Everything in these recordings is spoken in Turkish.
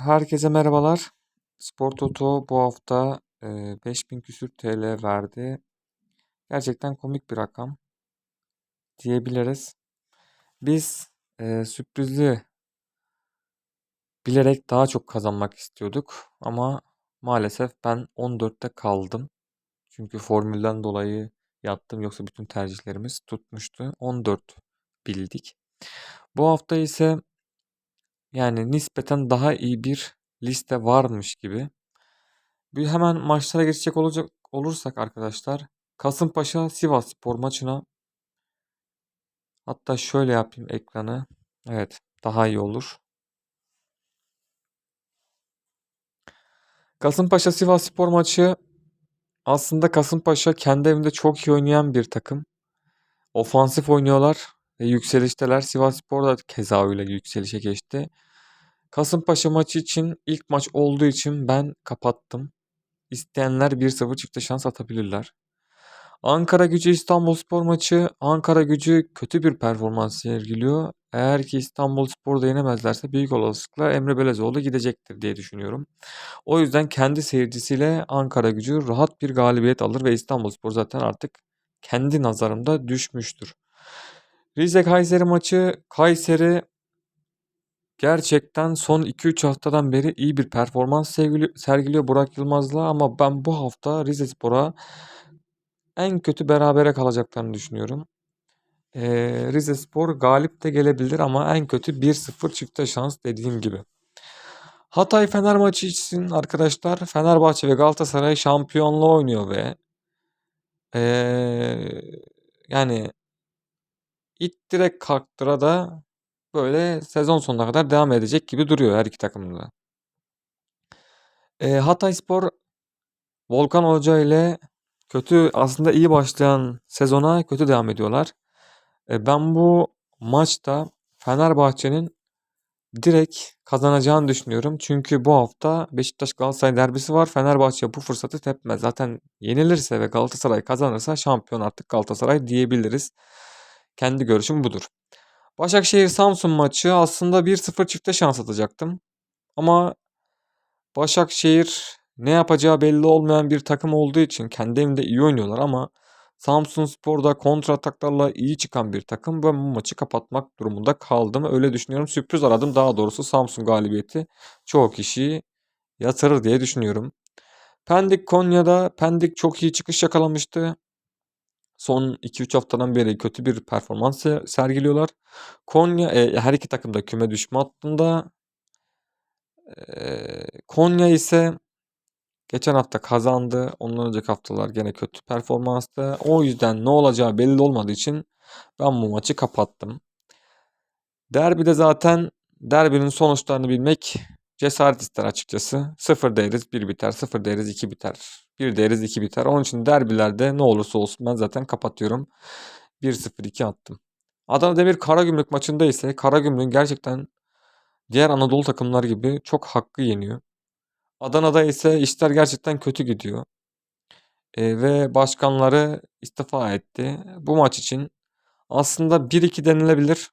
Herkese merhabalar. Spor Toto bu hafta e, 5000 küsür TL verdi. Gerçekten komik bir rakam diyebiliriz. Biz e, sürprizli bilerek daha çok kazanmak istiyorduk ama maalesef ben 14'te kaldım. Çünkü formülden dolayı yattım yoksa bütün tercihlerimiz tutmuştu. 14 bildik. Bu hafta ise yani nispeten daha iyi bir liste varmış gibi. Bir hemen maçlara geçecek olacak olursak arkadaşlar Kasımpaşa Sivasspor maçına hatta şöyle yapayım ekranı. Evet, daha iyi olur. Kasımpaşa Sivasspor maçı aslında Kasımpaşa kendi evinde çok iyi oynayan bir takım. Ofansif oynuyorlar ve yükselişteler. Sivasspor da keza yükselişe geçti. Kasımpaşa maçı için ilk maç olduğu için ben kapattım. İsteyenler 1-0 çifte şans atabilirler. Ankara Gücü İstanbulspor maçı Ankara Gücü kötü bir performans sergiliyor. Eğer ki İstanbulspor'da yenemezlerse büyük olasılıkla Emre Belezoğlu gidecektir diye düşünüyorum. O yüzden kendi seyircisiyle Ankara Gücü rahat bir galibiyet alır ve İstanbulspor zaten artık kendi nazarımda düşmüştür. Rize Kayseri maçı Kayseri gerçekten son 2-3 haftadan beri iyi bir performans sergiliyor Burak Yılmaz'la ama ben bu hafta Rize Spor'a en kötü berabere kalacaklarını düşünüyorum. Ee, Rize Spor galip de gelebilir ama en kötü 1-0 çifte şans dediğim gibi. Hatay Fener maçı için arkadaşlar Fenerbahçe ve Galatasaray şampiyonluğu oynuyor ve ee, yani it direkt kalktıra da böyle sezon sonuna kadar devam edecek gibi duruyor her iki takımda. E, Hatay Spor Volkan Hoca ile kötü aslında iyi başlayan sezona kötü devam ediyorlar. E, ben bu maçta Fenerbahçe'nin direkt kazanacağını düşünüyorum. Çünkü bu hafta Beşiktaş Galatasaray derbisi var. Fenerbahçe bu fırsatı tepmez. Zaten yenilirse ve Galatasaray kazanırsa şampiyon artık Galatasaray diyebiliriz. Kendi görüşüm budur. Başakşehir Samsun maçı aslında 1-0 çifte şans atacaktım. Ama Başakşehir ne yapacağı belli olmayan bir takım olduğu için kendi evinde iyi oynuyorlar ama Samsun Spor'da kontra ataklarla iyi çıkan bir takım. Ben bu maçı kapatmak durumunda kaldım. Öyle düşünüyorum. Sürpriz aradım. Daha doğrusu Samsun galibiyeti çoğu kişiyi yatırır diye düşünüyorum. Pendik Konya'da Pendik çok iyi çıkış yakalamıştı. Son 2-3 haftadan beri kötü bir performans sergiliyorlar. Konya e, her iki takım da küme düşme hattında. E, Konya ise geçen hafta kazandı. Ondan önceki haftalar gene kötü performanstı. O yüzden ne olacağı belli olmadığı için ben bu maçı kapattım. Derbide zaten derbinin sonuçlarını bilmek cesaret ister açıkçası. 0 deriz 1 biter, 0 deriz 2 biter. 1 deriz 2 biter. Onun için derbilerde ne olursa olsun ben zaten kapatıyorum. 1-0-2 attım. Adana Demir Karagümrük maçında ise Karagümrük gerçekten diğer Anadolu takımlar gibi çok hakkı yeniyor. Adana'da ise işler gerçekten kötü gidiyor. E, ve başkanları istifa etti. Bu maç için aslında 1-2 denilebilir.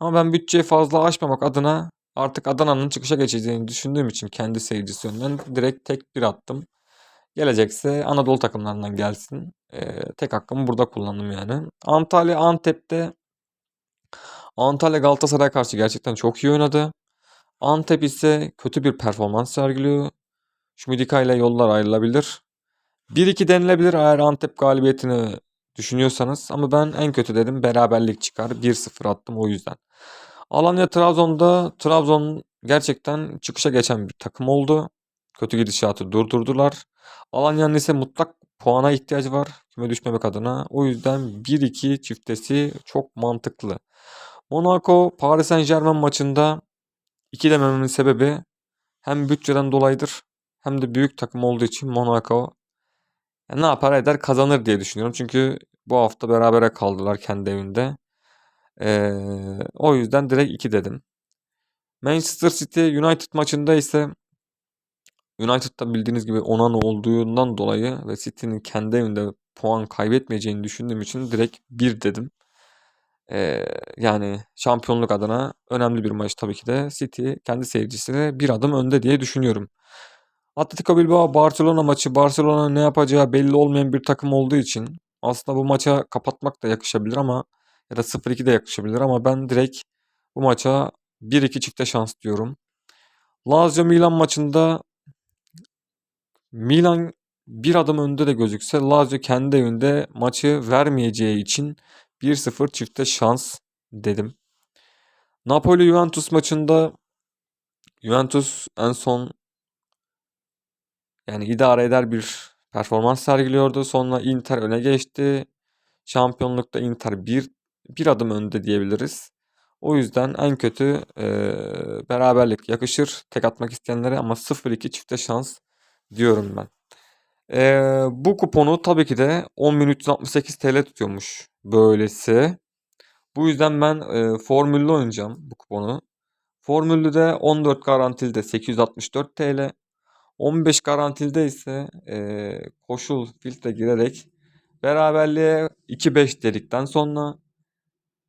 Ama ben bütçeyi fazla aşmamak adına artık Adana'nın çıkışa geçeceğini düşündüğüm için kendi seyircisi yönünden direkt tek bir attım. Gelecekse Anadolu takımlarından gelsin. Ee, tek hakkımı burada kullandım yani. Antalya Antep'te Antalya Galatasaray karşı gerçekten çok iyi oynadı. Antep ise kötü bir performans sergiliyor. Şumidika ile yollar ayrılabilir. 1-2 denilebilir eğer Antep galibiyetini düşünüyorsanız. Ama ben en kötü dedim beraberlik çıkar. 1-0 attım o yüzden. Alanya Trabzon'da Trabzon gerçekten çıkışa geçen bir takım oldu. Kötü gidişatı durdurdular. Alanya'nın ise mutlak puana ihtiyacı var küme düşmemek adına. O yüzden 1-2 çiftesi çok mantıklı. Monaco Paris Saint Germain maçında 2 demememin sebebi hem bütçeden dolayıdır hem de büyük takım olduğu için Monaco yani ne yapar eder kazanır diye düşünüyorum. Çünkü bu hafta berabere kaldılar kendi evinde. Ee, o yüzden direkt 2 dedim. Manchester City United maçında ise United'da bildiğiniz gibi Onana olduğundan dolayı ve City'nin kendi evinde puan kaybetmeyeceğini düşündüğüm için direkt 1 dedim. Ee, yani şampiyonluk adına önemli bir maç tabii ki de. City kendi seyircisiyle bir adım önde diye düşünüyorum. Atletico Bilbao Barcelona maçı Barcelona ne yapacağı belli olmayan bir takım olduğu için aslında bu maça kapatmak da yakışabilir ama ya da 0-2 de yakışabilir ama ben direkt bu maça 1-2 çifte şans diyorum. Lazio Milan maçında Milan bir adım önde de gözükse Lazio kendi evinde maçı vermeyeceği için 1-0 çifte şans dedim. Napoli Juventus maçında Juventus en son yani idare eder bir performans sergiliyordu. Sonra Inter öne geçti. Şampiyonlukta Inter bir, bir adım önde diyebiliriz. O yüzden en kötü e, beraberlik yakışır tek atmak isteyenlere ama 0-2 çifte şans diyorum ben. E, bu kuponu tabii ki de 10.368 TL tutuyormuş böylesi. Bu yüzden ben e, formüllü oynayacağım bu kuponu. Formüllü de 14 garantili de 864 TL. 15 garantilde ise e, koşul filtre girerek beraberliğe 2-5 dedikten sonra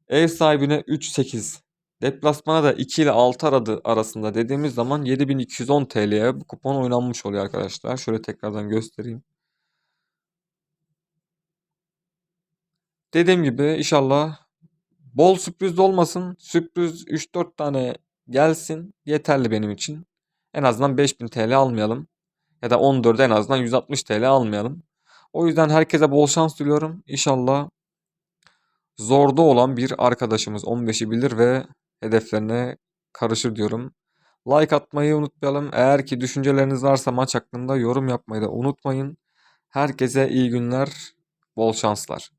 ev sahibine 3-8 deplasmana da 2 ile 6 aradı arasında dediğimiz zaman 7210 TL'ye bu kupon oynanmış oluyor arkadaşlar. Şöyle tekrardan göstereyim. Dediğim gibi inşallah bol sürpriz de olmasın. Sürpriz 3-4 tane gelsin yeterli benim için. En azından 5000 TL almayalım. Ya da 14'e en azından 160 TL almayalım. O yüzden herkese bol şans diliyorum. İnşallah zorda olan bir arkadaşımız 15'i bilir ve hedeflerine karışır diyorum. Like atmayı unutmayalım. Eğer ki düşünceleriniz varsa maç hakkında yorum yapmayı da unutmayın. Herkese iyi günler, bol şanslar.